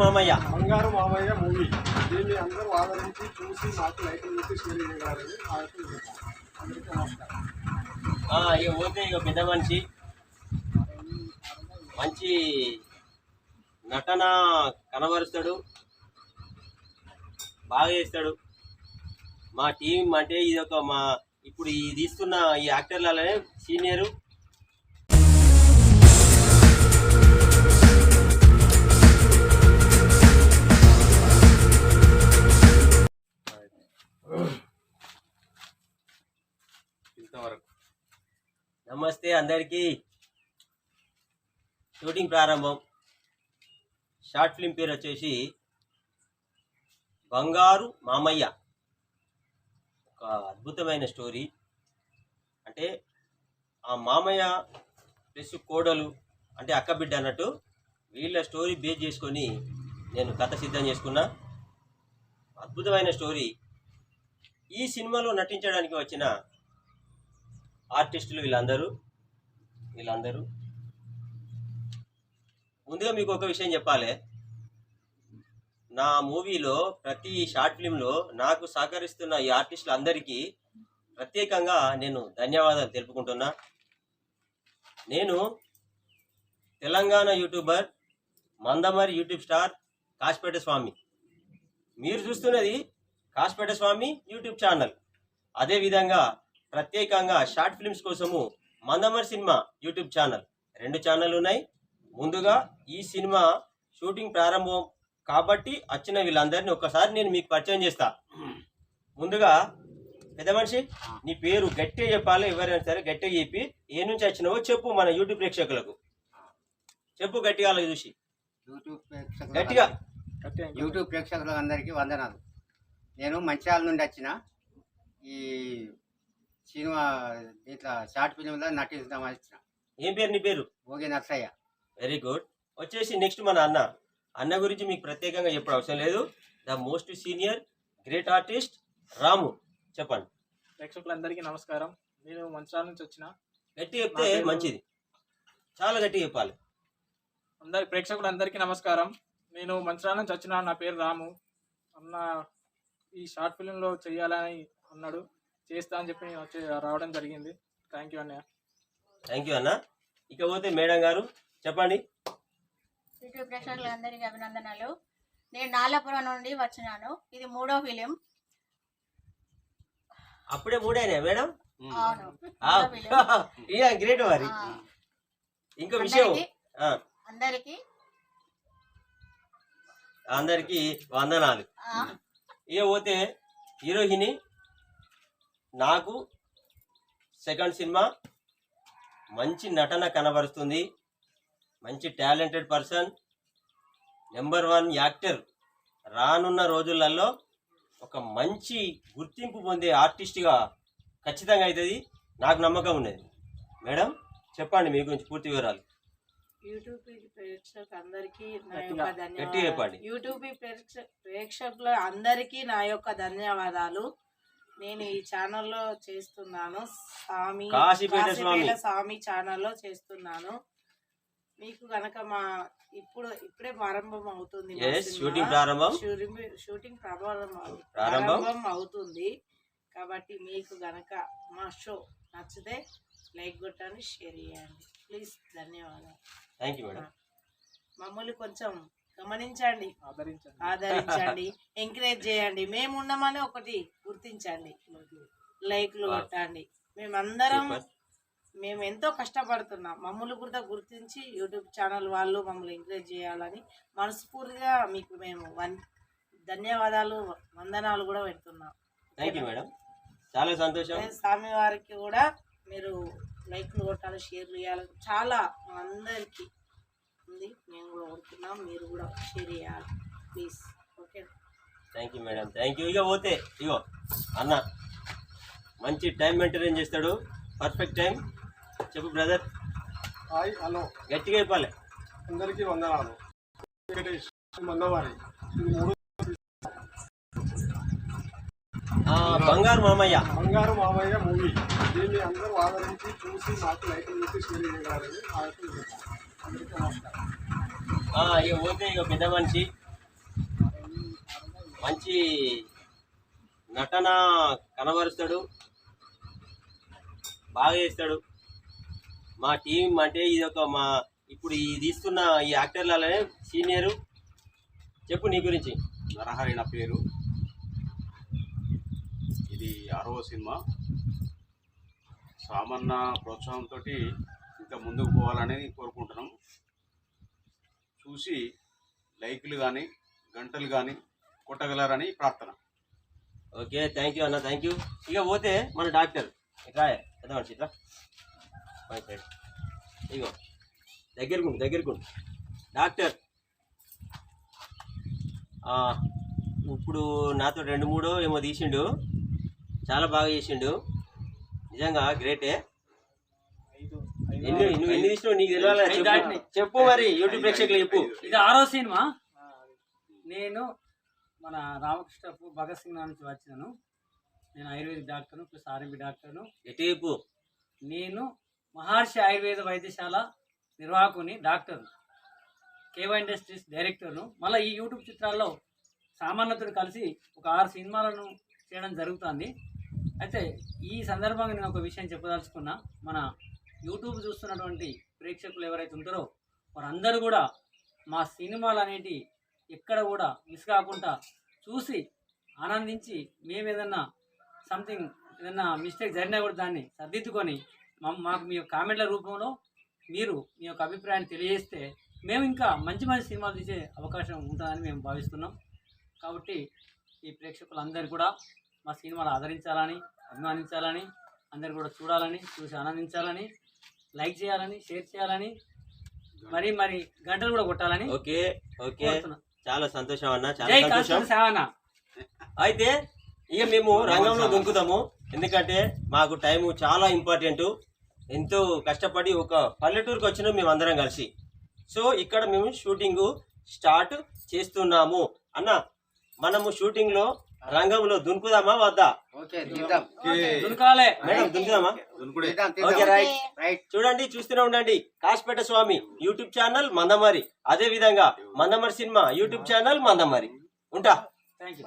మామయ్య. బంగారు మామయ్య మూవీ. దీన్ని అందరూ ఆదరించి చూసి మాకు లైక్ చేసి షేర్ విన్నపం. అందరికీ నమస్కారం ఇక పోతే ఇక పెద్ద మనిషి. మంచి నటన కనబరుస్తాడు. బాగా చేస్తాడు. మా టీం అంటే ఇది ఒక మా ఇప్పుడు ఈ తీస్తున్న ఈ యాక్టర్లనే సీనియరు నమస్తే అందరికీ. షూటింగ్ ప్రారంభం. షార్ట్ ఫిల్మ్ పేరు వచ్చేసి బంగారు మామయ్య. ఒక అద్భుతమైన స్టోరీ. అంటే ఆ మామయ్య ప్లస్ కోడలు అంటే అక్క బిడ్డ అన్నట్టు వీళ్ళ స్టోరీ బేస్ చేసుకొని నేను కథ సిద్ధం చేసుకున్నా. అద్భుతమైన స్టోరీ. ఈ సినిమాలో నటించడానికి వచ్చిన ఆర్టిస్టులు వీళ్ళందరూ వీళ్ళందరూ. ముందుగా మీకు ఒక విషయం చెప్పాలి. నా మూవీలో ప్రతి షార్ట్ ఫిల్మ్లో నాకు సహకరిస్తున్న ఈ ఆర్టిస్టులు అందరికీ ప్రత్యేకంగా నేను ధన్యవాదాలు తెలుపుకుంటున్నా. నేను Telangana YouTuber Mandamarri YouTube star Kashapeta Swamy. మీరు చూస్తున్నది కాశపేట స్వామి యూట్యూబ్ ఛానల్. అదేవిధంగా ప్రత్యేకంగా షార్ట్ ఫిల్మ్స్ కోసము మందమరి సినిమా యూట్యూబ్ ఛానల్. రెండు ఛానల్ ఉన్నాయి. ముందుగా ఈ సినిమా షూటింగ్ ప్రారంభం కాబట్టి వచ్చిన వీళ్ళందరినీ ఒక్కసారి నేను మీకు పరిచయం చేస్తా. ముందుగా పెద్ద మనిషి నీ పేరు గట్టిగా చెప్పాలి? ఎవరైనా సరే గట్టిగా చెప్పి ఏ నుంచి వచ్చినావో చెప్పు మన యూట్యూబ్ ప్రేక్షకులకు. చెప్పు గట్టిగా అలా చూసి యూట్యూబ్ గట్టిగా. ప్రేక్షకులు యూట్యూబ్ ప్రేక్షకులందరికీ వందనాలు. నేను మంచిర్యాల నుండి వచ్చిన ఈ సినిమా ఇట్లా షార్ట్ ఫిలింలో నటిస్తామని వచ్చిన ఏం పేరు నీ పేరు? భోగి నర్సయ్య. వెరీ గుడ్ వచ్చేసి నెక్స్ట్ మన అన్న. అన్న గురించి మీకు ప్రత్యేకంగా చెప్పడం అవసరం లేదు. The most senior great artist Ramu. చెప్పండి. ప్రేక్షకులందరికీ నమస్కారం. నేను మంచిర్యాల నుంచి వచ్చిన. గట్టి చెప్తే మంచిది. చాలా గట్టి చెప్పాలి. అందరి ప్రేక్షకులందరికీ నమస్కారం. నేను మంచిర్యాల నుంచి వచ్చిన. నా పేరు రాము. అన్న ఈ షార్ట్ ఫిలింలో చేయాలని అన్నాడు. చేస్తా అని చెప్పి నేను వచ్చి రావడం జరిగింది. థ్యాంక్ యూ అన్నయ్య. థ్యాంక్ యూ అన్న. ఇక పోతే మేడం గారు చెప్పండి. యూట్యూబ్ ప్రేక్షకులందరికీ అభినందనలు. నేను నాలాపురం నుండి వచ్చినాను. ఇది మూడో ఫిలిం. అప్పుడే మూడేనే మేడం? అవును. గ్రేట్ మరి. ఆ, ఇంకో విషయం. అందరికీ- ఆ, అందరికీ. అందరికీ వందనాలు. ఆ, ఇక పోతే హీరోయిని నాకు సెకండ్ సినిమా మంచి నటన కనబరుస్తుంది. మంచి talented person. Number one actor రానున్న రోజులలో ఒక మంచి గుర్తింపు పొందే ఆర్టిస్ట్గా ఖచ్చితంగా అవుతుంది నాకు నమ్మకం ఉన్నది. మేడం చెప్పండి మీ గురించి పూర్తి వివరాలు. యూట్యూబ్ ప్రేక్షకులందరికీ నా యొక్క. ధన్యవాదాలు. యూట్యూబ్ ప్రేక్ష ప్రేక్షకుల అందరికీ నా యొక్క ధన్యవాదాలు. నేను ఈ ఛానల్లో చేస్తున్నాను. స్వామి కాశీపేట స్వామి. ఛానల్లో చేస్తున్నాను. మీకు గనక మా ఇప్పుడు ఇప్పుడే ప్రారంభం అవుతుంది shooting ప్రారంభం. షూటింగ్- షూటింగ్ ప్రారంభం అవు- ప్రారంభం. ప్రారంభం అవుతుంది. కాబట్టి మీకు గనక మా షో నచ్చితే లైక్ కొట్టండి షేర్ చేయండి. ప్లీజ్ ధన్యవాదాలు. థ్యాంక్ యూ మేడం మమ్మల్ని కొంచెం గమనించండి. ఆదరించండి. ఆదరించండి. ఎంకరేజ్ చేయండి. మేము ఉన్నామని ఒకటి గుర్తించండి. లైక్లు. కొట్టండి. మేమందరం. మేము ఎంతో కష్టపడుతున్నాం. మమ్మల్ని కూడా గుర్తించి యూట్యూబ్ ఛానల్ వాళ్ళు మమ్మల్ని ఎంకరేజ్ చేయాలని మనస్ఫూర్తిగా మీకు మేము వన్ ధన్యవాదాలు వందనాలు కూడా పెడుతున్నాం. థ్యాంక్ యూ మేడం చాలా సంతోషం. స్వామి వారికి కూడా మీరు లైక్లు కొట్టాలి షేర్లు చేయాలి చాలా అందరికీ ఉంది. మేము కూడా కొడుతున్నాం మీరు కూడా షేర్ చేయాలి. Please. Okay? Thank you madam. Thank you. ఇక పోతే ఇగో అన్న. మంచి టైం మెయింటైన్ చేస్తాడు. Perfect time. చెప్పు బ్రదర్. Hi hello. గట్టిగా చెప్పాలి. అందరికీ వందనాలు. వెంకటేష్ మందవారి. బంగారు మామయ్య. బంగారు మామయ్య మూవీ. దీన్ని అందరూ ఆదరించి చూసి మాకు లైక్ చేసి షేర్ చేయాలని ఆ యొక్క ఇక పోతే ఇక పెద్ద మనిషి. మంచి నటన కనబరుస్తాడు. బాగా చేస్తాడు. మా టీం అంటే ఇది ఒక మా ఇప్పుడు ఈ తీస్తున్న ఈ యాక్టర్లనే సీనియరు. చెప్పు నీ గురించి. నరహరి నా పేరు. ఇది ఆరవ సినిమా. సామన్న ప్రోత్సాహంతో ఇంకా ముందుకు పోవాలని కోరుకుంటున్నాం. చూసి లైకులు కానీ గంటలు కానీ కొట్టగలరని ప్రార్థన. ఓకే థ్యాంక్ యూ అన్న థ్యాంక్ యూ ఇక పోతే మన డాక్టర్ ఇట్లా పెద్ద మనిషి ఇట్లా మై ఇగో దగ్గరకుండు దగ్గరకుండు. డాక్టర్ ఇప్పుడు నాతో రెండు మూడో ఏమో తీసిండు. చాలా బాగా చేసిండు. నిజంగా గ్రేటే ఎన్ని నువ్వు ఎన్ని తీసినావు నీకు తెలియాలి. ఐదు చెప్పు. దాటినాయి. చెప్పు మరి యూట్యూబ్ ప్రేక్షకులు చెప్పు. ఇది ఆరో సినిమా. నేను మన రామకృష్ణపు భగత్ సింగ్ నుంచి వచ్చినాను. నేను ఆయుర్వేదిక్ డాక్టర్ను ప్లస్ ఆర్ఎంపీ డాక్టర్ను. ఎటు చెప్పు. నేను మహర్షి ఆయుర్వేద వైద్యశాల నిర్వాహకుని డాక్టర్ కేవా ఇండస్ట్రీస్ డైరెక్టర్ను. మళ్ళీ ఈ యూట్యూబ్ చిత్రాల్లో సామాన్యతను కలిసి ఒక ఆరు సినిమాలను చేయడం జరుగుతుంది. అయితే ఈ సందర్భంగా నేను ఒక విషయం చెప్పదలుచుకున్నా. మన యూట్యూబ్ చూస్తున్నటువంటి ప్రేక్షకులు ఎవరైతే ఉంటారో వారందరూ కూడా మా సినిమాలు అనేటి ఎక్కడ కూడా మిస్ కాకుండా చూసి ఆనందించి మేము ఏదన్నా సంథింగ్ ఏదన్నా మిస్టేక్ జరిగినా కూడా దాన్ని సర్దిద్దుకొని మాకు మీ యొక్క కామెంట్ల రూపంలో మీరు మీ యొక్క అభిప్రాయాన్ని తెలియజేస్తే మేము ఇంకా మంచి మంచి సినిమాలు తీసే అవకాశం ఉంటుందని మేము భావిస్తున్నాం. కాబట్టి ఈ ప్రేక్షకులందరూ కూడా మా సినిమాలు ఆదరించాలని అభిమానించాలని అందరు కూడా చూడాలని చూసి ఆనందించాలని లైక్ చేయాలని షేర్ చేయాలని మరి మరి గంటలు కూడా కొట్టాలని ఓకే ఓకే. చాలా సంతోషం అన్న చాలా సంతోషం. అయితే ఇక మేము రంగంలో దుంకుతాము. ఎందుకంటే మాకు టైం చాలా ఇంపార్టెంట్. ఎంతో కష్టపడి ఒక పల్లెటూరుకి వచ్చినాం మేము అందరం కలిసి. సో ఇక్కడ మేము షూటింగ్ స్టార్ట్ చేస్తున్నాము అన్న మనము షూటింగ్లో రంగంలో దునుకుదామా వద్దా? దునకాలే. మేడం దునుకుదామా? ఓకే. రైట్. రైట్. చూడండి చూస్తూనే ఉండండి. Kashapeta Swamy YouTube channel Mandamarri. అదే విధంగా Mandamarri cinema YouTube channel Mandamarri. ఉంటా. Thank you